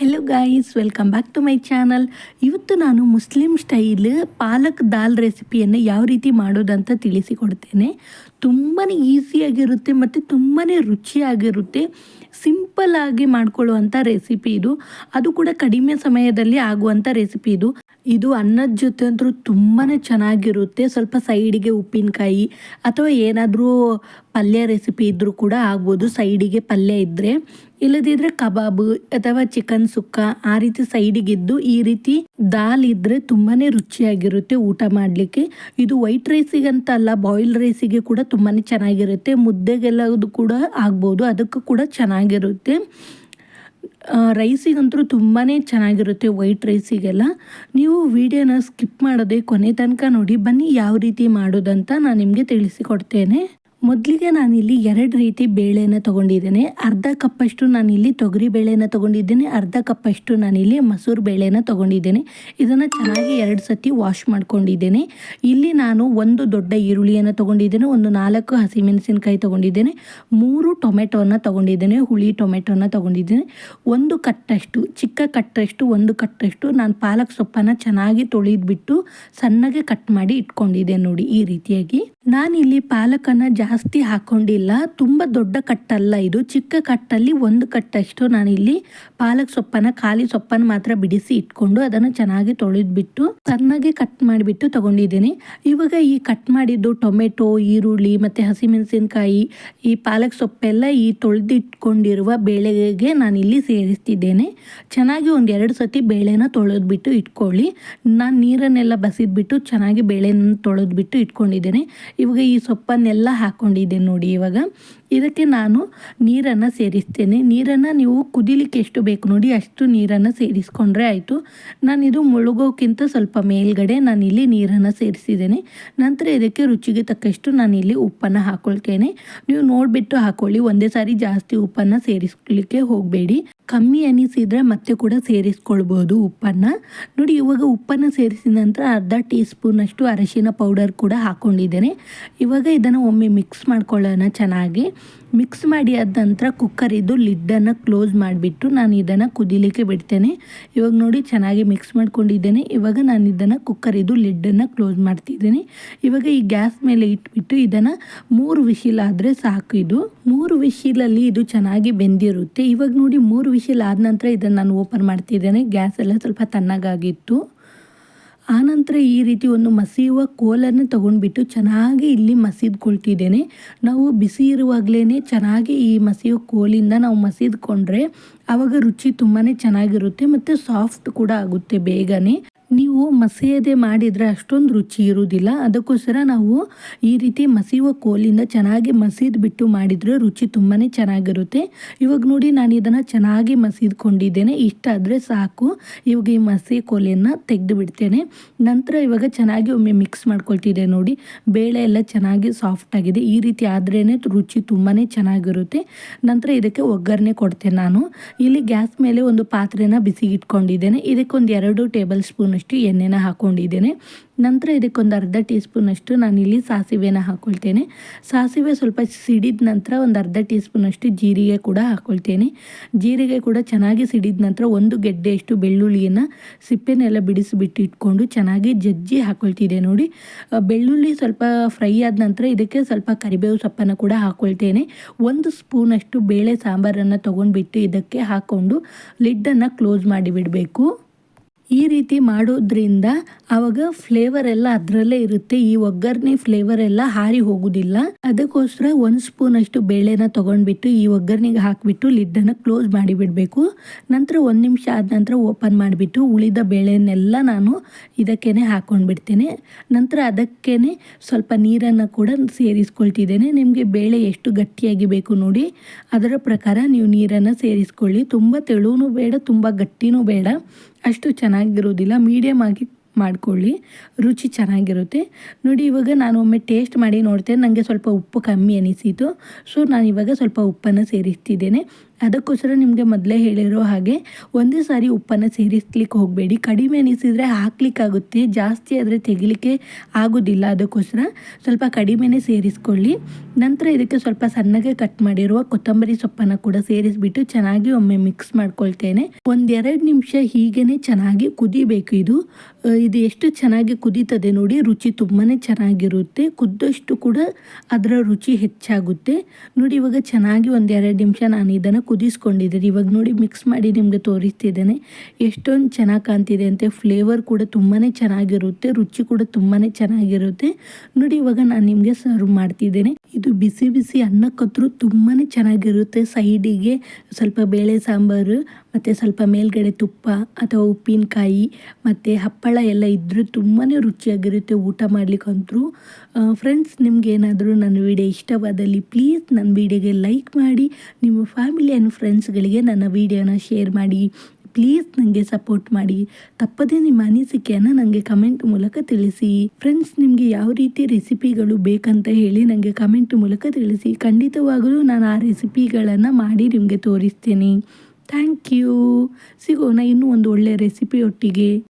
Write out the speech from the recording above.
Hello guys welcome back to my channel ಇವತ್ತು ನಾನು Muslim style ಪಾಲಕ್ ದಾಲ್ ರೆಸಿಪಿಯನ್ನು ಯಾವ ರೀತಿ ಮಾಡೋದಂತ ತಿಳಿಸಿಕೊಡ್ತೇನೆ. ತುಂಬಾ ಈಸಿಯಾಗಿರುತ್ತೆ ಮತ್ತು ತುಂಬಾ ರುಚಿಯಾಗಿರುತ್ತೆ. ಸಿಂಪಲ್ ಆಗಿ ಮಾಡ್ಕೊಳ್ಳುವಂಥ ರೆಸಿಪಿ ಇದು. ಅದು ಕೂಡ ಕಡಿಮೆ ಸಮಯದಲ್ಲಿ ಆಗುವಂಥ ರೆಸಿಪಿ ಇದು. ಇದು ಅನ್ನದ ಜೊತೆ ಅಂತೂ ತುಂಬಾ ಚೆನ್ನಾಗಿರುತ್ತೆ. ಸ್ವಲ್ಪ ಸೈಡಿಗೆ ಉಪ್ಪಿನಕಾಯಿ ಅಥವಾ ಏನಾದರೂ ಪಲ್ಯ ರೆಸಿಪಿ ಇದ್ದರೂ ಕೂಡ ಆಗ್ಬೋದು. ಸೈಡಿಗೆ ಪಲ್ಯ ಇದ್ದರೆ ಇಲ್ಲದಿದ್ದರೆ ಕಬಾಬ್ ಅಥವಾ ಚಿಕನ್ ಸುಕ್ಕ ಆ ರೀತಿ ಸೈಡಿಗಿದ್ದು ಈ ರೀತಿ ದಾಲ್ ಇದ್ರೆ ತುಂಬಾನೇ ರುಚಿಯಾಗಿರುತ್ತೆ ಊಟ ಮಾಡಲಿಕ್ಕೆ. ಇದು ವೈಟ್ ರೈಸಿಗಂತ ಅಲ್ಲ ಬಾಯ್ಲ್ ರೈಸಿಗೆ ಕೂಡ ತುಂಬಾನೇ ಚೆನ್ನಾಗಿರುತ್ತೆ. ಮುದ್ದೆಗೆಲ್ಲದು ಕೂಡ ಆಗ್ಬೋದು, ಅದಕ್ಕೂ ಕೂಡ ಚೆನ್ನಾಗಿರುತ್ತೆ. ರೈಸಿಗಂತೂ ತುಂಬಾ ಚೆನ್ನಾಗಿರುತ್ತೆ ವೈಟ್ ರೈಸಿಗೆಲ್ಲ ನೀವು ವಿಡಿಯೋನ ಸ್ಕಿಪ್ ಮಾಡದೆ ಕೊನೆ ತನಕ ನೋಡಿ, ಬನ್ನಿ ಯಾವ ರೀತಿ ಮಾಡೋದಂತ ನಾನು ನಿಮಗೆ ತಿಳಿಸಿಕೊಡ್ತೇನೆ. ಮೊದಲಿಗೆ ನಾನಿಲ್ಲಿ ಎರಡು ರೀತಿ ಬೇಳೆನ ತೊಗೊಂಡಿದ್ದೇನೆ. ಅರ್ಧ ಕಪ್ಪಷ್ಟು ನಾನಿಲ್ಲಿ ತೊಗರಿ ಬೇಳೆನ ತೊಗೊಂಡಿದ್ದೇನೆ. ಅರ್ಧ ಕಪ್ಪಷ್ಟು ನಾನಿಲ್ಲಿ ಮಸೂರು ಬೇಳೆನ ತೊಗೊಂಡಿದ್ದೇನೆ. ಇದನ್ನು ಚೆನ್ನಾಗಿ ಎರಡು ಸತಿ ವಾಶ್ ಮಾಡ್ಕೊಂಡಿದ್ದೇನೆ. ಇಲ್ಲಿ ನಾನು ಒಂದು ದೊಡ್ಡ ಈರುಳ್ಳಿಯನ್ನು ತೊಗೊಂಡಿದ್ದೇನೆ. ಒಂದು ನಾಲ್ಕು ಹಸಿಮೆಣಸಿನಕಾಯಿ ತೊಗೊಂಡಿದ್ದೇನೆ. ಮೂರು ಟೊಮೆಟೊನ ತೊಗೊಂಡಿದ್ದೇನೆ. ಹುಳಿ ಟೊಮೆಟೊನ ತೊಗೊಂಡಿದ್ದೇನೆ. ಒಂದು ಕಟ್ಟಷ್ಟು, ಚಿಕ್ಕ ಕಟ್ಟಷ್ಟು, ಒಂದು ಕಟ್ಟಷ್ಟು ನಾನು ಪಾಲಕ್ ಸೊಪ್ಪನ್ನು ಚೆನ್ನಾಗಿ ತೊಳೆದ್ಬಿಟ್ಟು ಸಣ್ಣಗೆ ಕಟ್ ಮಾಡಿ ಇಟ್ಕೊಂಡಿದ್ದೆ ನೋಡಿ ಈ ರೀತಿಯಾಗಿ. ನಾನಿಲ್ಲಿ ಪಾಲಕನ್ನು ಜಾಸ್ತಿ ಹಾಕೊಂಡಿಲ್ಲ. ತುಂಬ ದೊಡ್ಡ ಕಟ್ಟಲ್ಲ ಇದು. ಚಿಕ್ಕ ಕಟ್ಟಲ್ಲಿ ಒಂದು ಕಟ್ಟಷ್ಟು ನಾನಿಲ್ಲಿ ಪಾಲಕ್ ಸೊಪ್ಪನ್ನು, ಖಾಲಿ ಸೊಪ್ಪನ್ನು ಮಾತ್ರ ಬಿಡಿಸಿ ಇಟ್ಕೊಂಡು ಅದನ್ನು ಚೆನ್ನಾಗಿ ತೊಳೆದ್ಬಿಟ್ಟು ಸಣ್ಣಗೆ ಕಟ್ ಮಾಡಿಬಿಟ್ಟು ತಗೊಂಡಿದ್ದೀನಿ. ಇವಾಗ ಈ ಕಟ್ ಮಾಡಿದ್ದು ಟೊಮೆಟೊ, ಈರುಳ್ಳಿ ಮತ್ತು ಹಸಿಮೆಣಸಿನಕಾಯಿ, ಈ ಪಾಲಕ್ ಸೊಪ್ಪೆಲ್ಲ ಈ ತೊಳೆದಿಟ್ಕೊಂಡಿರುವ ಬೇಳೆಗೆ ನಾನಿಲ್ಲಿ ಸೇರಿಸ್ತಿದ್ದೇನೆ. ಚೆನ್ನಾಗಿ ಒಂದು ಎರಡು ಸತಿ ಬೇಳೆನ ತೊಳೆದ್ಬಿಟ್ಟು ಇಟ್ಕೊಳ್ಳಿ. ನಾನು ನೀರನ್ನೆಲ್ಲ ಬಸಿದ್ಬಿಟ್ಟು ಚೆನ್ನಾಗಿ ಬೇಳೆನ ತೊಳೆದ್ಬಿಟ್ಟು ಇಟ್ಕೊಂಡಿದ್ದೇನೆ. ಇವಾಗ ಈ ಸೊಪ್ಪನ್ನೆಲ್ಲ ಹಾಕ್ಕೊಂಡಿದ್ದೆ ನೋಡಿ ಇವಾಗ. ಇದಕ್ಕೆ ನಾನು ನೀರನ್ನು ಸೇರಿಸ್ತೇನೆ. ನೀರನ್ನು ನೀವು ಕುದಿಲಿಕ್ಕೆ ಎಷ್ಟು ಬೇಕು ನೋಡಿ ಅಷ್ಟು ನೀರನ್ನು ಸೇರಿಸ್ಕೊಂಡ್ರೆ ಆಯಿತು. ನಾನಿದು ಮುಳುಗೋಕ್ಕಿಂತ ಸ್ವಲ್ಪ ಮೇಲ್ಗಡೆ ಇಲ್ಲಿ ನೀರನ್ನು ಸೇರಿಸಿದ್ದೇನೆ. ನಂತರ ಇದಕ್ಕೆ ರುಚಿಗೆ ತಕ್ಕಷ್ಟು ನಾನು ಇಲ್ಲಿ ಉಪ್ಪನ್ನು ಹಾಕ್ಕೊಳ್ತೇನೆ ನೀವು ನೋಡಿಬಿಟ್ಟು ಹಾಕ್ಕೊಳ್ಳಿ ಒಂದೇ ಸಾರಿ ಜಾಸ್ತಿ ಉಪ್ಪನ್ನು ಸೇರಿಸ್ಲಿಕ್ಕೆ ಹೋಗಬೇಡಿ. ಕಮ್ಮಿ ಅನಿಸಿದರೆ ಮತ್ತೆ ಕೂಡ ಸೇರಿಸ್ಕೊಳ್ಬೋದು ಉಪ್ಪನ್ನು. ನೋಡಿ, ಇವಾಗ ಉಪ್ಪನ್ನು ಸೇರಿಸಿದ ನಂತರ ಅರ್ಧ ಟೀ ಸ್ಪೂನಷ್ಟು ಅರಶಿನ ಪೌಡರ್ ಕೂಡ ಹಾಕ್ಕೊಂಡಿದ್ದೇನೆ ಇವಾಗ ಇದನ್ನು ಒಮ್ಮೆ ಮಿಕ್ಸ್ ಮಾಡ್ಕೊಳ್ಳೋಣ ಚೆನ್ನಾಗಿ. ಮಿಕ್ಸ್ ಮಾಡಿ ಆದ ನಂತರ ಕುಕ್ಕರಿದ್ದು ಲಿಡ್ಡನ್ನು ಕ್ಲೋಸ್ ಮಾಡಿಬಿಟ್ಟು ನಾನು ಇದನ್ನು ಕುದಿಲಿಕ್ಕೆ ಬಿಡ್ತೇನೆ. ಇವಾಗ ನೋಡಿ, ಚೆನ್ನಾಗಿ ಮಿಕ್ಸ್ ಮಾಡ್ಕೊಂಡಿದ್ದೇನೆ. ಇವಾಗ ನಾನು ಇದನ್ನು ಕುಕ್ಕರಿದ್ದು ಲಿಡ್ಡನ್ನು ಕ್ಲೋಸ್ ಮಾಡ್ತಿದ್ದೇನೆ. ಇವಾಗ ಈ ಗ್ಯಾಸ್ ಮೇಲೆ ಇಟ್ಬಿಟ್ಟು ಇದನ್ನು ಮೂರು ವಿಶಿಲ್ ಆದರೆ ಸಾಕು ಇದು. ಮೂರು ವಿಶಿಲಲ್ಲಿ ಇದು ಚೆನ್ನಾಗಿ ಬೆಂದಿರುತ್ತೆ. ಇವಾಗ ನೋಡಿ, ಮೂರು ಆದ ನಂತರ ಇದನ್ನು ನಾನು ಓಪನ್ ಮಾಡ್ತಿದ್ದೇನೆ. ಗ್ಯಾಸ್ ಎಲ್ಲ ಸ್ವಲ್ಪ ತಣ್ಣಗಾಗಿತ್ತು. ಆನಂತರ ಈ ರೀತಿ ಒಂದು ಮಸಿಯುವ ಕೋಲನ್ನು ತಗೊಂಡ್ಬಿಟ್ಟು ಚೆನ್ನಾಗಿ ಇಲ್ಲಿ ಮಸಿದ್ಕೊಳ್ತಿದ್ದೇನೆ ನಾವು ಬಿಸಿ ಇರುವಾಗಲೇ ಚೆನ್ನಾಗಿ ಈ ಮಸಿಯುವ ಕೋಲಿಂದ ನಾವು ಮಸೀದ್ಕೊಂಡ್ರೆ ಆವಾಗ ರುಚಿ ತುಂಬಾ ಚೆನ್ನಾಗಿರುತ್ತೆ ಮತ್ತು ಸಾಫ್ಟ್ ಕೂಡ ಆಗುತ್ತೆ ಬೇಗನೆ. ನೀವು ಮಸಿಯದೆ ಮಾಡಿದರೆ ಅಷ್ಟೊಂದು ರುಚಿ ಇರುವುದಿಲ್ಲ. ಅದಕ್ಕೋಸ್ಕರ ನಾವು ಈ ರೀತಿ ಮಸಿಯುವ ಕೋಲಿಂದ ಚೆನ್ನಾಗಿ ಮಸೀದ್ ಬಿಟ್ಟು ಮಾಡಿದರೆ ರುಚಿ ತುಂಬಾ ಚೆನ್ನಾಗಿರುತ್ತೆ. ಇವಾಗ ನೋಡಿ ನಾನು ಇದನ್ನು ಚೆನ್ನಾಗಿ ಮಸೀದ್ಕೊಂಡಿದ್ದೇನೆ. ಇಷ್ಟಾದರೆ ಸಾಕು. ಇವಾಗ ಈ ಮಸಿ ಕೋಲಿಯನ್ನು ತೆಗೆದು ಬಿಡ್ತೇನೆ. ನಂತರ ಇವಾಗ ಚೆನ್ನಾಗಿ ಒಮ್ಮೆ ಮಿಕ್ಸ್ ಮಾಡ್ಕೊಳ್ತಿದ್ದೆ ನೋಡಿ. ಬೇಳೆ ಎಲ್ಲ ಚೆನ್ನಾಗಿ ಸಾಫ್ಟ್ ಆಗಿದೆ. ಈ ರೀತಿ ಆದ್ರೇ ರುಚಿ ತುಂಬಾ ಚೆನ್ನಾಗಿರುತ್ತೆ. ನಂತರ ಇದಕ್ಕೆ ಒಗ್ಗರಣೆ ಕೊಡ್ತೇನೆ ನಾನು. ಇಲ್ಲಿ ಗ್ಯಾಸ್ ಮೇಲೆ ಒಂದು ಪಾತ್ರೆನ ಬಿಸಿಗಿಟ್ಕೊಂಡಿದ್ದೇನೆ. ಇದಕ್ಕೆ ಒಂದು ಎರಡು ಟೇಬಲ್ ಸ್ಪೂನ್ ಅಷ್ಟು ಎಣ್ಣೆನ ಹಾಕ್ಕೊಂಡಿದ್ದೇನೆ ನಂತರ ಇದಕ್ಕೊಂದು ಅರ್ಧ ಟೀ ಸ್ಪೂನಷ್ಟು ನಾನಿಲ್ಲಿ ಸಾಸಿವೆನ ಹಾಕ್ಕೊಳ್ತೇನೆ ಸಾಸಿವೆ ಸ್ವಲ್ಪ ಸಿಡಿದ ನಂತರ ಒಂದು ಅರ್ಧ ಟೀ ಸ್ಪೂನಷ್ಟು ಜೀರಿಗೆ ಕೂಡ ಹಾಕ್ಕೊಳ್ತೇನೆ ಜೀರಿಗೆ ಕೂಡ ಚೆನ್ನಾಗಿ ಸಿಡಿದ ನಂತರ ಒಂದು ಗೆಡ್ಡೆಯಷ್ಟು ಬೆಳ್ಳುಳ್ಳಿಯನ್ನು ಸಿಪ್ಪೆನೆಲ್ಲ ಬಿಡಿಸಿಬಿಟ್ಟು ಇಟ್ಕೊಂಡು ಚೆನ್ನಾಗಿ ಜಜ್ಜಿ ಹಾಕ್ಕೊಳ್ತಿದ್ದೆ ನೋಡಿ. ಬೆಳ್ಳುಳ್ಳಿ ಸ್ವಲ್ಪ ಫ್ರೈ ಆದ ನಂತರ ಇದಕ್ಕೆ ಸ್ವಲ್ಪ ಕರಿಬೇವು ಸೊಪ್ಪನ್ನು ಕೂಡ ಹಾಕ್ಕೊಳ್ತೇನೆ ಒಂದು ಸ್ಪೂನಷ್ಟು ಬೇಳೆ ಸಾಂಬಾರನ್ನು ತೊಗೊಂಡ್ಬಿಟ್ಟು ಇದಕ್ಕೆ ಹಾಕ್ಕೊಂಡು ಲಿಡ್ಡನ್ನು ಕ್ಲೋಸ್ ಮಾಡಿಬಿಡಬೇಕು. ಈ ರೀತಿ ಮಾಡೋದ್ರಿಂದ ಆವಾಗ ಫ್ಲೇವರ್ ಎಲ್ಲ ಅದರಲ್ಲೇ ಇರುತ್ತೆ. ಈ ಒಗ್ಗರಣೆ ಫ್ಲೇವರ್ ಎಲ್ಲ ಹಾರಿ ಹೋಗುದಿಲ್ಲ. ಅದಕ್ಕೋಸ್ಕರ ಒಂದು ಸ್ಪೂನ್ ಅಷ್ಟು ಬೇಳೆನ ತಗೊಂಡ್ಬಿಟ್ಟು ಈ ಒಗ್ಗರಣೆಗೆ ಹಾಕಿಬಿಟ್ಟು ಲಿಡ್ಡನ್ನು ಕ್ಲೋಸ್ ಮಾಡಿಬಿಡಬೇಕು ನಂತರ ಒಂದು ನಿಮಿಷ ಆದ ನಂತರ ಓಪನ್ ಮಾಡಿಬಿಟ್ಟು ಉಳಿದ ಬೇಳೆನೆಲ್ಲ ನಾನು ಇದಕ್ಕೇನೆ ಹಾಕ್ಕೊಂಡ್ಬಿಡ್ತೇನೆ ನಂತರ ಅದಕ್ಕೇನೆ ಸ್ವಲ್ಪ ನೀರನ್ನು ಕೂಡ ಸೇರಿಸ್ಕೊಳ್ತಿದ್ದೇನೆ. ನಿಮಗೆ ಬೇಳೆ ಎಷ್ಟು ಗಟ್ಟಿಯಾಗಿ ಬೇಕು ನೋಡಿ, ಅದರ ಪ್ರಕಾರ ನೀವು ನೀರನ್ನು ಸೇರಿಸ್ಕೊಳ್ಳಿ. ತುಂಬ ತೆಳುವೂ ಬೇಡ, ತುಂಬ ಗಟ್ಟಿನೂ ಬೇಡ. ಅಷ್ಟು ಚೆನ್ನಾಗಿರೋದಿಲ್ಲ ಮೀಡಿಯಮ್ ಆಗಿ ಮಾಡ್ಕೊಳ್ಳಿ. ರುಚಿ ಚೆನ್ನಾಗಿರುತ್ತೆ. ನೋಡಿ, ಇವಾಗ ನಾನು ಒಮ್ಮೆ ಟೇಸ್ಟ್ ಮಾಡಿ ನೋಡ್ತೇನೆ. ನನಗೆ ಸ್ವಲ್ಪ ಉಪ್ಪು ಕಮ್ಮಿ ಅನಿಸಿತು. ಸೊ ನಾನು ಇವಾಗ ಸ್ವಲ್ಪ ಉಪ್ಪನ್ನು ಸೇರಿಸ್ತಿದ್ದೇನೆ. ಅದಕ್ಕೋಸ್ಕರ ನಿಮಗೆ ಮೊದಲೇ ಹೇಳಿರೋ ಹಾಗೆ ಒಂದೇ ಸಾರಿ ಉಪ್ಪನ್ನು ಸೇರಿಸ್ಲಿಕ್ಕೆ ಹೋಗಬೇಡಿ. ಕಡಿಮೆ ಅನಿಸಿದರೆ ಹಾಕ್ಲಿಕ್ಕಾಗುತ್ತೆ, ಜಾಸ್ತಿ ಆದರೆ ತೆಗಿಲಿಕ್ಕೆ ಆಗೋದಿಲ್ಲ. ಅದಕ್ಕೋಸ್ಕರ ಸ್ವಲ್ಪ ಕಡಿಮೆನೇ ಸೇರಿಸ್ಕೊಳ್ಳಿ. ನಂತರ ಇದಕ್ಕೆ ಸ್ವಲ್ಪ ಸಣ್ಣಗೆ ಕಟ್ ಮಾಡಿರುವ ಕೊತ್ತಂಬರಿ ಸೊಪ್ಪನ್ನು ಕೂಡ ಸೇರಿಸ್ಬಿಟ್ಟು ಚೆನ್ನಾಗಿ ಒಮ್ಮೆ ಮಿಕ್ಸ್ ಮಾಡ್ಕೊಳ್ತೇನೆ. ಒಂದೆರಡು ನಿಮಿಷ ಹೀಗೇ ಚೆನ್ನಾಗಿ ಕುದಿಬೇಕು ಇದು. ಇದು ಎಷ್ಟು ಚೆನ್ನಾಗಿ ಕುದೀತದೆ ನೋಡಿ, ರುಚಿ ತುಂಬಾ ಚೆನ್ನಾಗಿರುತ್ತೆ. ಕುದ್ದಷ್ಟು ಕೂಡ ಅದರ ರುಚಿ ಹೆಚ್ಚಾಗುತ್ತೆ. ನೋಡಿ, ಇವಾಗ ಚೆನ್ನಾಗಿ ಒಂದೆರಡು ನಿಮಿಷ ನಾನು ಇದನ್ನು ಕುದಿಸ್ಕೊಂಡಿದ್ದೀನಿ ಇವಾಗ ನೋಡಿ ಮಿಕ್ಸ್ ಮಾಡಿ ನಿಮಗೆ ತೋರಿಸ್ತಿದ್ದೇನೆ. ಎಷ್ಟೊಂದು ಚೆನ್ನಾಗಿ ಕಾಣ್ತಿದೆ ಅಂತೆ. ಫ್ಲೇವರ್ ಕೂಡ ತುಂಬಾ ಚೆನ್ನಾಗಿರುತ್ತೆ. ರುಚಿ ಕೂಡ ತುಂಬಾ ಚೆನ್ನಾಗಿರುತ್ತೆ. ನೋಡಿ ಇವಾಗ ನಾನು ನಿಮಗೆ ಸರ್ವ್ ಮಾಡ್ತಿದ್ದೇನೆ. ಇದು ಬಿಸಿ ಬಿಸಿ ಅನ್ನಕ್ಕಂತರೂ ತುಂಬಾ ಚೆನ್ನಾಗಿರುತ್ತೆ. ಸೈಡಿಗೆ ಸ್ವಲ್ಪ ಬೇಳೆ ಸಾಂಬಾರು, ಮತ್ತು ಸ್ವಲ್ಪ ಮೇಲ್ಗಡೆ ತುಪ್ಪ ಅಥವಾ ಉಪ್ಪಿನಕಾಯಿ, ಮತ್ತು ಹಪ್ಪಳ ಎಲ್ಲ ಇದ್ದರೂ ತುಂಬಾ ರುಚಿಯಾಗಿರುತ್ತೆ ಊಟ ಮಾಡಲಿಕ್ಕಂತರೂ. ಫ್ರೆಂಡ್ಸ್ ನಿಮ್ಗೆ ನನ್ನ ವಿಡಿಯೋ ಇಷ್ಟವಾದಲ್ಲಿ ಪ್ಲೀಸ್ ನನ್ನ ವಿಡಿಯೋಗೆ ಲೈಕ್ ಮಾಡಿ. ನಿಮ್ಮ ಫ್ಯಾಮಿಲಿ ಆ್ಯಂಡ್ ಫ್ರೆಂಡ್ಸ್ಗಳಿಗೆ ನನ್ನ ವಿಡಿಯೋನ ಶೇರ್ ಮಾಡಿ ಪ್ಲೀಸ್ ನನಗೆ ಸಪೋರ್ಟ್ ಮಾಡಿ. ತಪ್ಪದೇ ನಿಮ್ಮ ಅನಿಸಿಕೆಯನ್ನು ನನಗೆ ಕಮೆಂಟ್ ಮೂಲಕ ತಿಳಿಸಿ. ಫ್ರೆಂಡ್ಸ್ ನಿಮಗೆ ಯಾವ ರೀತಿ ರೆಸಿಪಿಗಳು ಬೇಕಂತ ಹೇಳಿ ನನಗೆ ಕಮೆಂಟ್ ಮೂಲಕ ತಿಳಿಸಿ. ಖಂಡಿತವಾಗಲೂ ನಾನು ಆ ರೆಸಿಪಿಗಳನ್ನು ಮಾಡಿ ನಿಮಗೆ ತೋರಿಸ್ತೀನಿ. ಥ್ಯಾಂಕ್ ಯು ಸಿಗೋಣ ಇನ್ನೂ ಒಂದು ಒಳ್ಳೆಯ ರೆಸಿಪಿ ಒಟ್ಟಿಗೆ.